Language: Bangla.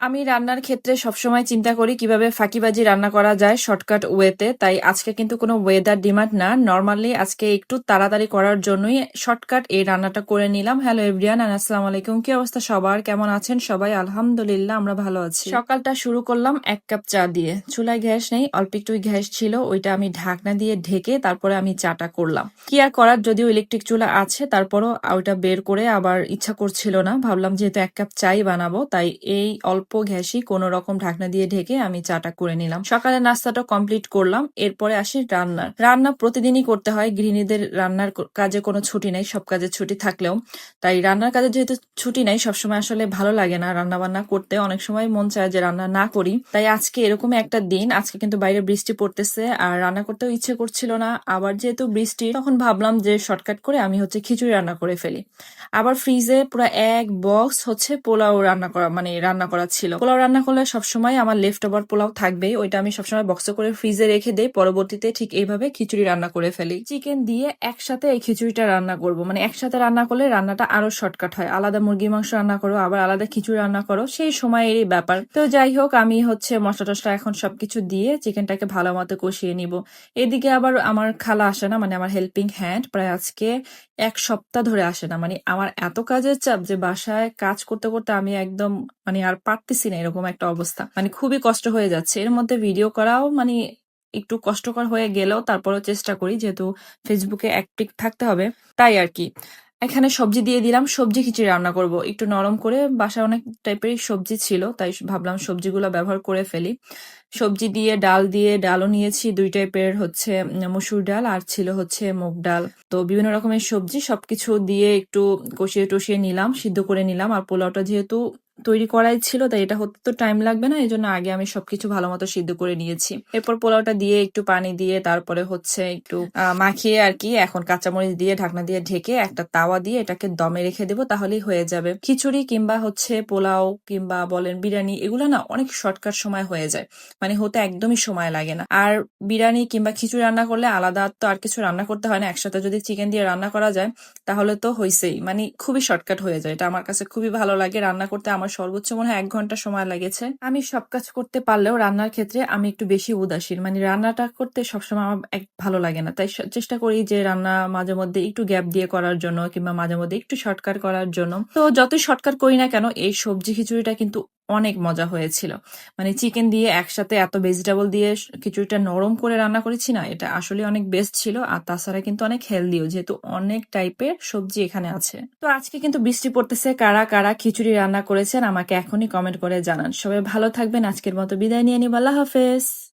আমি রান্নার ক্ষেত্রে সবসময় চিন্তা করি কীভাবে ফাঁকিবাজি রান্না করা যায় শর্টকাট ওয়েতে, তাই আজকে কিন্তু কোনো ওয়েদার ডিমান্ড না। নর্মালি আজকে একটু তাড়াতাড়ি করার জন্যই শর্টকাট এই রান্নাটা করে নিলাম। হ্যালো এভরিয়ান আর আসসালামু আলাইকুম। কি অবস্থা সবার? কেমন আছেন সবাই? আলহামদুলিল্লাহ, আমরা ভালো আছি। সকালটা শুরু করলাম এক কাপ চা দিয়ে। চুলায় গ্যাস নেই, অল্প একটু গ্যাস ছিল, ওইটা আমি ঢাকনা দিয়ে ঢেকে তারপরে আমি চাটা করলাম। কি আর করার? যদিও ইলেকট্রিক চুলা আছে, তারপরও ওইটা বের করে আবার ইচ্ছা করছিল না। ভাবলাম যেহেতু এক কাপ চাই বানাবো, তাই এই অল্প গ্যাসই কোনো রকম ঢাকনা দিয়ে ঢেকে আমি চাটা করে নিলাম। সকালে নাস্তাটা কমপ্লিট করলাম, এরপরে আসি রান্নার রান্না প্রতিদিনই করতে হয়, গৃহিণীদের রান্নার কাজে কোনো ছুটি নেই, সব কাজে ছুটি থাকলেও। তাই রান্নার কাজে যেহেতু ছুটি নেই, সবসময় আসলে ভালো লাগে না রান্না বান্না করতে। অনেক সময় মন চায় যে রান্না না করি। তাই আজকে এরকমই একটা দিন, আজকে কিন্তু বাইরে বৃষ্টি পড়তেছে, আর রান্না করতেও ইচ্ছে করছিল না। আবার যেহেতু বৃষ্টি, তখন ভাবলাম যে শর্টকাট করে আমি হচ্ছে খিচুড়ি রান্না করে ফেলি। আবার ফ্রিজে পুরো এক বক্স হচ্ছে পোলাও রান্না করা মানে রান্না করা ছিল। পোলাও রান্না করলে সবসময় আমার লেফট ওভার পোলাও থাকবেই। ওইটা আমি সবসময় বক্সে করে ফ্রিজে রেখে দেই। পরবর্তীতে ঠিক এইভাবে খিচুড়ি রান্না করে ফেলি। চিকেন দিয়ে একসাথে এই খিচুড়িটা রান্না করব। মানে একসাথে রান্না করলে রান্নাটা আরও শর্টকাট হয়। আলাদা মুরগি মাংস রান্না করো, আবার আলাদা খিচুড়ি রান্না করো। সেই সময়েরই ব্যাপার। তো যাই হোক, আমি হচ্ছে মশলা টসলা এখন সবকিছু দিয়ে চিকেনটাকে ভালো মতো কষিয়ে নিব। এদিকে আবার আমার খালা আসে না মানে আমার হেল্পিং হ্যান্ড প্রায় আজকে এক সপ্তাহ ধরে আসে না। মানে আমার এত কাজের চাপ যে বাসায় কাজ করতে করতে আমি একদম মানে আর পারতেছি না এরকম একটা অবস্থা। মানে খুবই কষ্ট হয়ে যাচ্ছে। এর মধ্যে ভিডিও করাও মানে একটু কষ্টকর হয়ে গেলেও তারপরেও চেষ্টা করি, যেহেতু ফেসবুকে অ্যাক্টিভ থাকতে হবে। তাই আর কি। এখানে সবজি দিয়ে দিলাম, সবজি খিচুড়ি রান্না করব। একটু নরম করে বাসায় অনেক টাইপের সবজি ছিল, তাই ভাবলাম সবজিগুলো ব্যবহার করে ফেলি। সবজি দিয়ে ডাল দিয়ে ডালও নিয়েছি, দুই টাইপের হচ্ছে মসুর ডাল আর ছিল হচ্ছে মুগ ডাল। তো বিভিন্ন রকমের সবজি সবকিছু দিয়ে একটু কষিয়ে টষিয়ে নিলাম, সিদ্ধ করে নিলাম। আর পোলাওটা যেহেতু তৈরি করাই ছিল, তাই এটা হতে তো টাইম লাগবে না এই জন্য আগে আমি সবকিছু ভালো মতো সিদ্ধ করে নিয়েছি। এরপর পোলাওটা দিয়ে একটু পানি দিয়ে, তারপরে হচ্ছে একটু মাখিয়ে আর কি, এখন কাঁচামরিচ দিয়ে, ঢাকনা দিয়ে ঢেকে একটা তাওয়া দিয়ে এটাকে দমে রেখে দেবো, তাহলেই হয়ে যাবে। খিচুড়ি কিংবা হচ্ছে পোলাও কিংবা বলেন বিরিয়ানি, এগুলো না অনেক শর্টকাট সময় হয়ে যায় মানে হতে একদমই সময় লাগে না। আর বিরিয়ানি কিংবা খিচুড়ি রান্না করলে আলাদা তো আর কিছু রান্না করতে হয় না, একসাথে যদি চিকেন দিয়ে রান্না করা যায়, তাহলে তো হয়েছেই মানে খুবই শর্টকাট হয়ে যায়, এটা আমার কাছে খুবই ভালো লাগে, রান্না করতে আমার সর্বোচ্চ মনে হয় এক ঘণ্টা সময় লেগেছে। আমি সব কাজ করতে পারলেও রান্নার ক্ষেত্রে আমি একটু বেশি উদাসীন। মানে রান্নাটা করতে সবসময় আমার এক ভালো লাগে না। তাই চেষ্টা করি যে রান্না মাঝে মধ্যে একটু গ্যাপ দিয়ে করার জন্য কিংবা মাঝে মধ্যে একটু শর্টকাট করার জন্য। তো যতই শর্টকাট করি না কেন, এই সবজি খিচুড়িটা কিন্তু অনেক মজা হয়েছিল। মানে চিকেন দিয়ে একসাথে এত ভেজিটেবল দিয়ে কিছুটা নরম করে রান্না করেছি না, এটা আসলে অনেক বেস্ট ছিল। আর তাছাড়া কিন্তু অনেক হেলদিও যেহেতু অনেক টাইপের সবজি এখানে আছে। তো আজকে কিন্তু বৃষ্টি পড়তেছে, কারা কারা খিচুড়ি রান্না করেছেন আমাকে এখনই কমেন্ট করে জানান। সবাই ভালো থাকবেন, আজকের মতো বিদায় নিয়ে নিব, আল্লাহ হাফেজ।